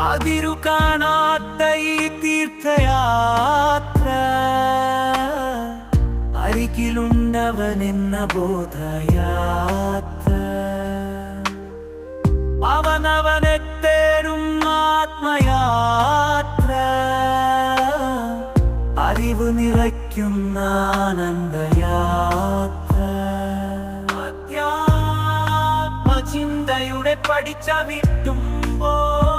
അതിരു കാണാത്ത ഈ തീർത്ഥയാത്ര. അരികിലുണ്ടവനെന്ന ബോധയാത്ര. അവനവനെ തേടും ആത്മയാത്ര. അറിവ് നിറയ്ക്കുന്ന ആനന്ദയാത്ര. അധ്യാത്മചിന്തയുടെ പഠിച്ച വിട്ടുമ്പോൾ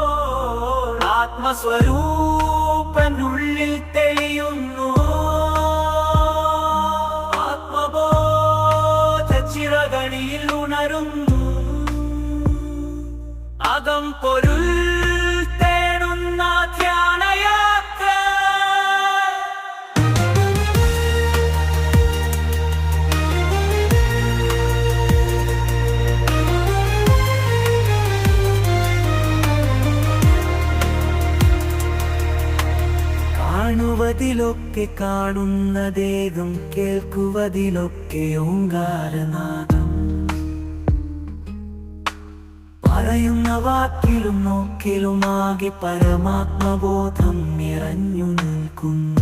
ആത്മസ്വരൂപനുള്ളിൽ തെളിയുന്നു. ആത്മബോധ ചിറകണിയിൽ ഉണരുന്നു. അകം പൊരുൾ കാണുവതിലൊക്കെ കാണുന്നതേതും കേൾക്കുവതിലൊക്കെ ഓങ്കാരനാഥം പറയുന്ന വാക്കിലും നോക്കിലുമാകെ പരമാത്മബോധം നിറഞ്ഞു നിൽക്കുന്നു.